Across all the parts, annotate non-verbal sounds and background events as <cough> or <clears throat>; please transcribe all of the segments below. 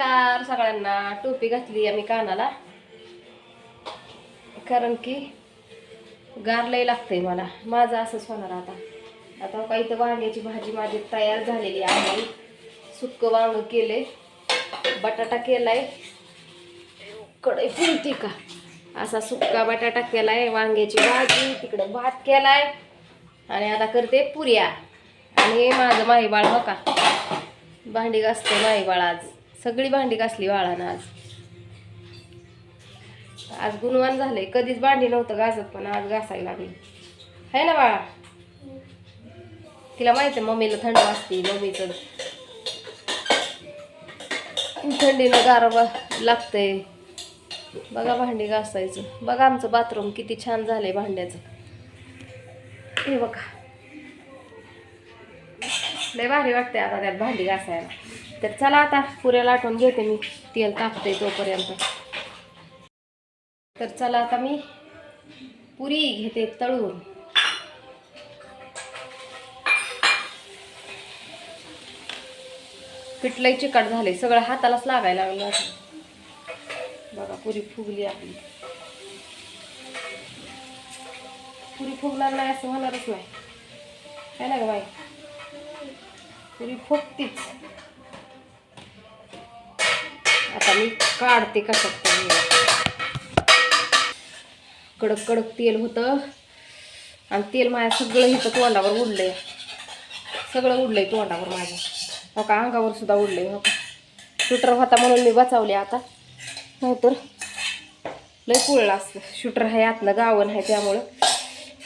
Car सगळ्यांना टोपी घातली आम्ही कानाला. कारण की गार लय लागतंय मला. माझं असंच होणार आता. आता काही तर वांग्याची भाजी माझी तयार झालेली आहे. सुक्क वांग केले. बटाटा केलाय. कडे फुलते का? असा सुक्का बटाटा केलाय वांग्याची भाजी तिकडं भात केलाय. आणि आता करते पुऱ्या. आणि माझं माहीबाळ बाळ हो का भांडी घासते माहीबाळ आज. सगळी भांडी घासली वाळानं आज. आज गुणवान झालंय. कधीच भांडी नव्हतं घासत पण आज घासायला लागली. है ना बाळा? तिला माहिती आहे मम्मीला थंड वाजते मम्मीचं थंडीनं गारवा लागतंय. बघा भांडी घासायचं. बघा आमचं बाथरूम किती छान झालंय भांड्याचं. हे बघा. लय भारी वाटते आता त्यात भांडी घासायला. तर चला आता पुऱ्या लाटून घेते मी. तेल तापते तोपर्यंत तर चला आता मी पुरी घेते तळून. पिठलंय चिकट झाले सगळं हातालाच लागायला लागलं असं बघा पुरी फुगली आपली. पुरी फुगणार नाही असं होणारच नाही. काय ना ग बाई? पुरी फुगतीच. आता मी काढते कशात कडक कडक तेल होतं. आणि तेल माझ्या सगळं इथं तोंडावर उडलंय. सगळं उडलंय तोंडावर माझ्या. हो का? अंगावर सुद्धा उडलंय हो का? शूटर होता म्हणून मी बचावले आता. नाहीतर लय पोळलं असतं. शूटर आहे आतनं गावन आहे त्यामुळं.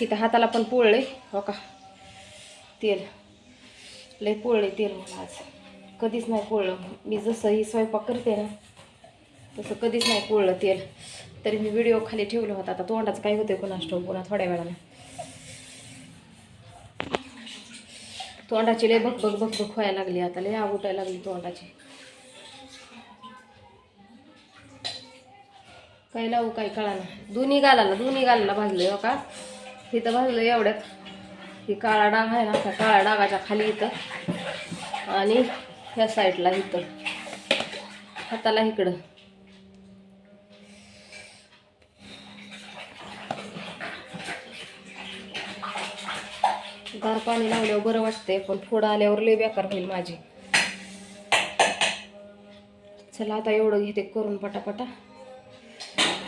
इथं हाताला पण पोळले हो का? तेल. लय पोळले तेल मला आज. कधीच नाही पोळलं. मी जसं ही स्वयंपाक करते ना तसं कधीच नाही पोळलं तेल. तरी मी व्हिडिओ खाली ठेवला होता. आता तोंडाचं काय होतं कोणास ठाऊक पुन्हा थोड्या वेळाने. तोंडाची लय भकभक भकभक व्हायला लागली. आता लय आग उठायला लागली तोंडाची. काय लावू काय कळा ना दोन्ही गालाला दोन्ही गालाला भाजलं हो का? इथं भाजलं एवढ्यात. ही काळा डाग आहे ना काळा काळ्या डागाच्या खाली इथं. आणि ह्या साईडला इथं. हाताला इकडं. गार पाणी लावल्यावर बरं वाटतंय पण फोड आल्यावर लय बेकार होईल माझी. चला आता एवढं घेते करून पटापटा.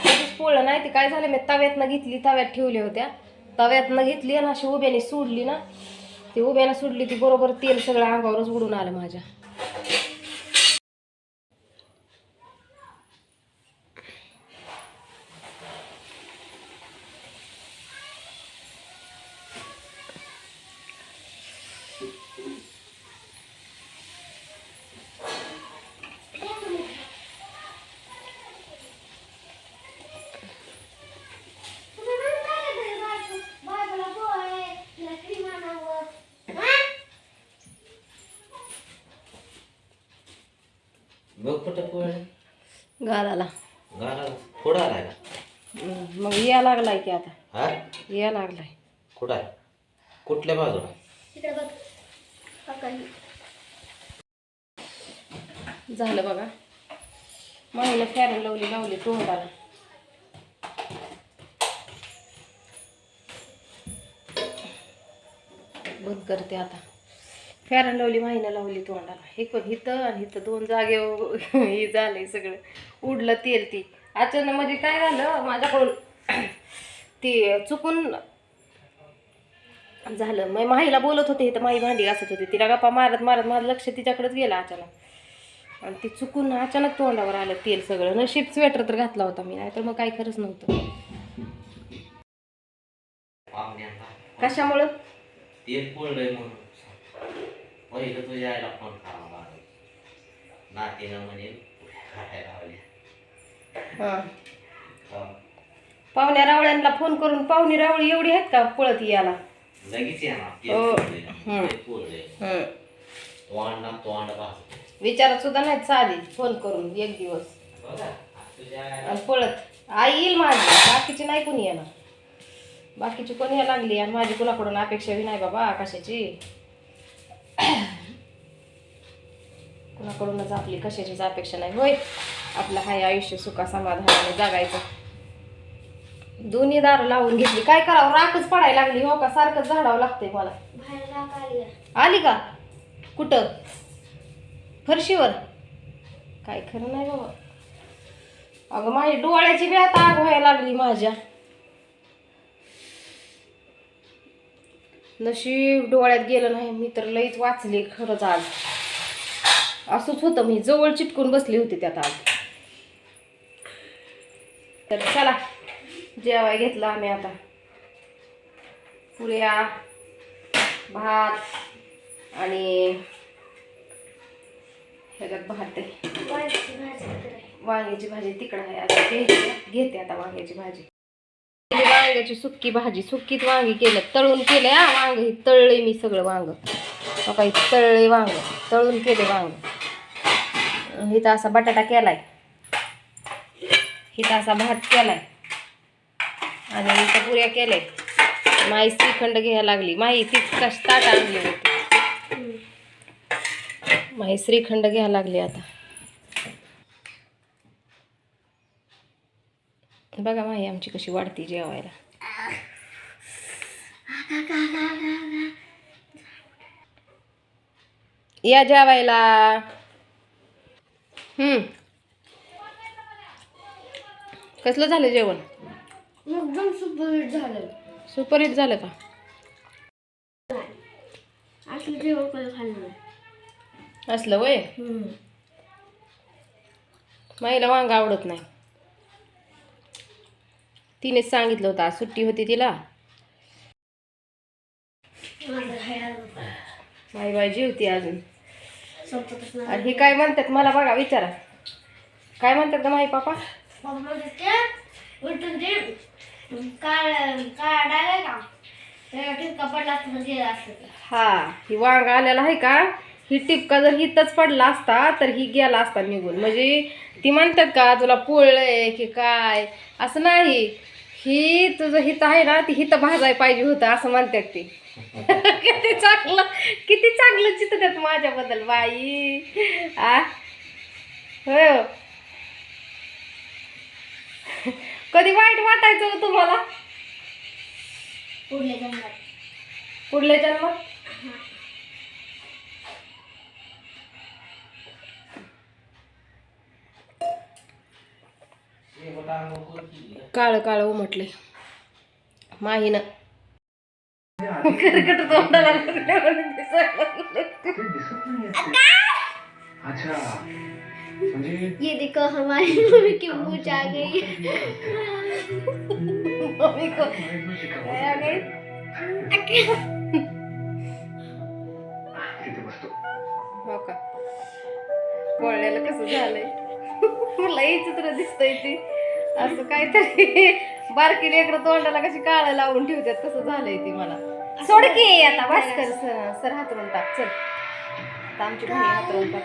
कधीच पोळलं नाही ते काय झालं मी तव्यातनं घेतली तव्यात ठेवल्या होत्या. तव्यातनं घेतली आणि अशी उभ्याने सोडली ना. ती उभ्यानं सोडली ती बरोबर तेल सगळं अंगावरच उडून आलं माझ्या. बघ कुठं पोळ गालाला गाला थोडा आलाय का मग या लागलाय की आता. हा? या लागलाय. कुठं आहे? कुठल्या बाजूला? झालं बघा. माहीनं फॅरन लावली लावली तोंडाला. बंद करते आता. फॅरन लावली माहीनं लावली तोंडाला. हे पण इथं आणि इथं दोन जागे हे झालंय सगळं. उडलं तेल ती. अचानक म्हणजे काय झालं माझ्याकडून <clears throat> ती चुकून झालं. मग माहीला बोलत होते इथं माही भांडी घासत होती. तिला गप्पा मारत मारत माझं लक्ष तिच्याकडेच गेलं अचानक. आणि ती चुकून अचानक तोंडावर आलं तेल सगळं. नशीब स्वेटर तर घातला होता मी नाहीतर मग काय खरंच नव्हतं. कशामुळं? तेल म्हणून. पहिलं तुझ्या आईला फोन करावा लागेल नातीनं म्हणे खायला लावल्या हां. हा. पाहुण्या रावळ्यांना फोन करून पाहुणी रावळी एवढी आहेत का पळत याला लगेच येणार. हो. हम्म. तोंडा तोंड विचारत सुद्धा नाहीत साधी फोन करून एक दिवस. बघा तुझ्या आईला आणि पळत. आई येईल माझी. बाकीची नाही कोणी येणार. बाकीची कोणी यायला लागली आणि माझी कुणाकडून अपेक्षा बी नाही बाबा कशाची? कुणाकडूनच आपली कशाचीच अपेक्षा नाही. होय आपलं हाय आयुष्य सुखा समाधानाने जगायचं. दोन्ही दारं लावून घेतली. काय करावं? राखच पडायला लागली. हो का? सारखंच झाडावं लागतंय मला. आली. का? कुठं? फरशीवर? काय खरं नाही बाबा. अगं माझी डोळ्याची बी आता आग व्हायला लागली माझ्या. नशीब डोळ्यात गेलं नाही. मी तर लईच वाचले खरंच आज असंच होतं. मी जवळ चिटकून बसली होती त्यात आज. तर चला जेवाय घेतलं आम्ही आता. पुऱ्या भात आणि ह्याच्यात भात आहे. वांग्याची भाजी तिकडं आहे. आता घ्यायची घेते आता वांग्याची भाजी. वांग्याची सुक्की भाजी. सुक्कीत वांगी केलं. तळून केलं वांग ही तळले मी सगळं वांग. काही तळले वांग. तळून केले वांग. इथं असा बटाटा केलाय. इथं असा भात केलाय. आणि इथं पुऱ्या केल्या माई श्रीखंड घ्यायला लागली. माई ती कश ताट आणली होती. माई श्रीखंड घ्यायला लागली आता. बघा माई आमची कशी वाढती जेवायला. या जेवायला. कसलं झालं जेवण? एकदम सुपरहिट झालं. सुपरहिट झालं का? असलं जेवण कधी खाल्लं नाही. असलं वय? माईला वांग आवडत नाही. तिनेच सांगितलं होतं आज सुट्टी होती तिला. माई बाई जेवती अजून. संपतच नाही आणि हे काय म्हणतात मला बघा विचारा. काय म्हणतात का माई पापा बाबा म्हणजे ते उलटून ते काळ डाग आहे का त्याला पडला असतं म्हणजे असतं ते. हा ही वांग आलेला आहे का? ही टिपका जर हिथंच पडला असता तर ही गेला असता निघून. म्हणजे ती म्हणतात का तुला पोळलंय की काय? असं नाही. ही तुझं हित आहे ना ती हित भाजाय पाहिजे होतं असं म्हणतात ती. किती चांगलं किती चांगलं चित्रतात माझ्याबद्दल बाई. आ? होय हो. कधी वाईट वाटायचं हो तुम्हाला? पुढल्या जन्मात. पुढल्या जन्मात? काळ काळ उमटले माहीनं. करकट तोंडाला लागलं. ये देखो हमारी मम्मी की मूछ आ गई. मम्मी को काय आ गई? हो का? कोळल्याला कसं झालंय? मला चित्र दिसतंय ती. असं काहीतरी बारकी लेकरं तोंडाला कशी काळ लावून ठेवतात तसं झालंय ती मला. सोड की आता बस कर सर हातरून टाक चल. आता आमची भाई हातरून टाक